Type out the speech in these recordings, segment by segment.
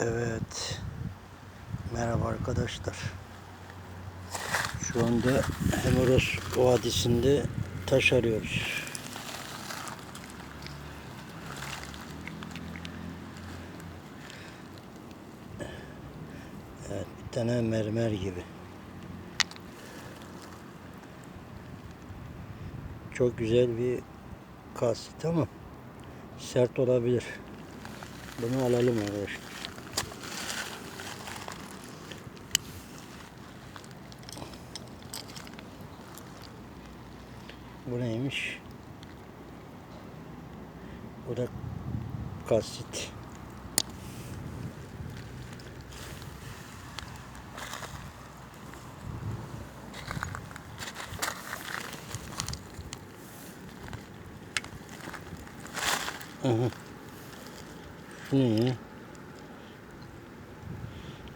Evet. Merhaba arkadaşlar. Şu anda Hemoros Vadisi'nde taş arıyoruz. Evet, bir tane mermer gibi. Çok güzel bir kasit ama sert olabilir. Bunu alalım arkadaşlar. Bu neymiş? Bu da kasit. Aha. Şu ne?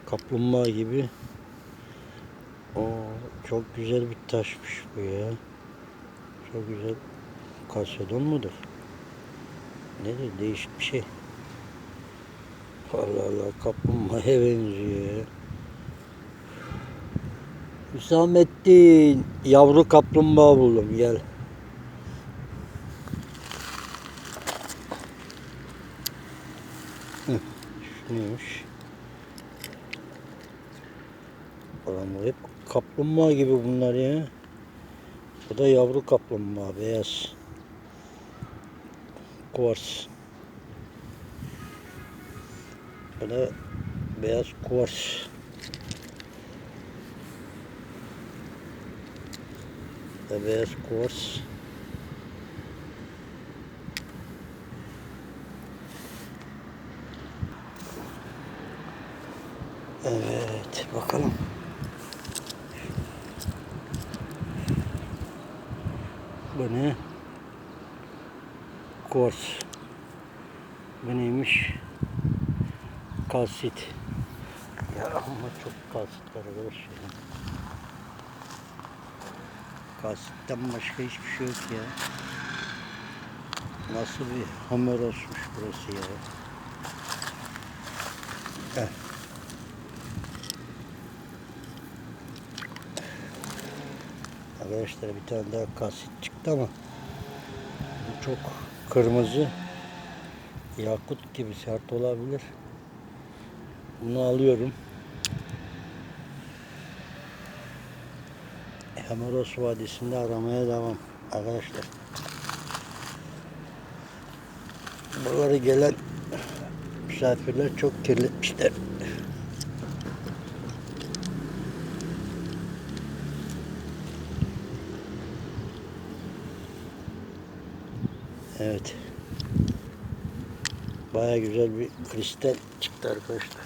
Kaplumbağa gibi. Oo, çok güzel bir taşmış bu ya. Çok güzel. Kalsedon mudur? Nedir? Değişik bir şey. Allah Allah kaplumbağaya benziyor ya. Hüsamettin yavru kaplumbağa buldum gel. Şu neymiş? Bu hep kaplumbağa gibi bunlar ya. Bu da yavru kaplumbağa beyaz. Kuvars. Bu da beyaz kuvars. Bu da beyaz kuvars. Evet bakalım. Bu ne? Kors. Bu neymiş? Kalsit. Ya ama çok kalsit var arkadaşlar. Kalsitten başka hiçbir şey yok ya. Nasıl bir Homeros'muş burası ya. Heh. Arkadaşlar bir tane daha kasit çıktı ama bu çok kırmızı yakut gibi sert olabilir. Bunu alıyorum. Hemeros Vadisi'nde aramaya devam arkadaşlar. Buralara gelen misafirler çok kirletmişler. Evet. Baya güzel bir kristal çıktı arkadaşlar.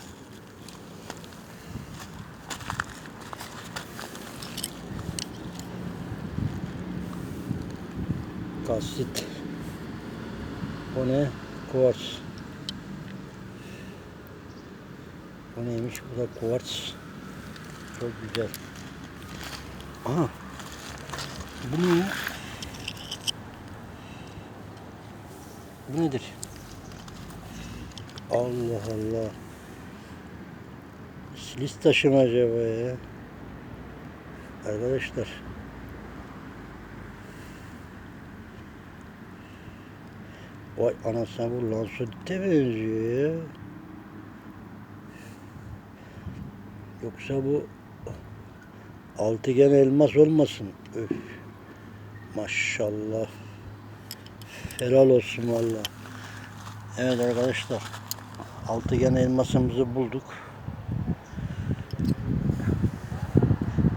Kalsit. Bu ne? Kuvars. Bu neymiş? Bu da kuvars. Çok güzel. Aha. Bu ne ya? Bu nedir? Allah Allah. Silis taşı mı acaba ya? Arkadaşlar. Vay anasına bu lansodite benziyor ya. Yoksa bu altıgen elmas olmasın. Öf. Maşallah. Helal olsun valla. Evet arkadaşlar. Altıgen elmasımızı bulduk.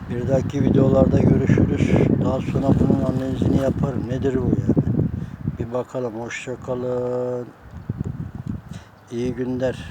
Bir dahaki videolarda görüşürüz. Daha sonra bunun analizini yaparım. Nedir bu yani? Bir bakalım. Hoşça kalın. İyi günler.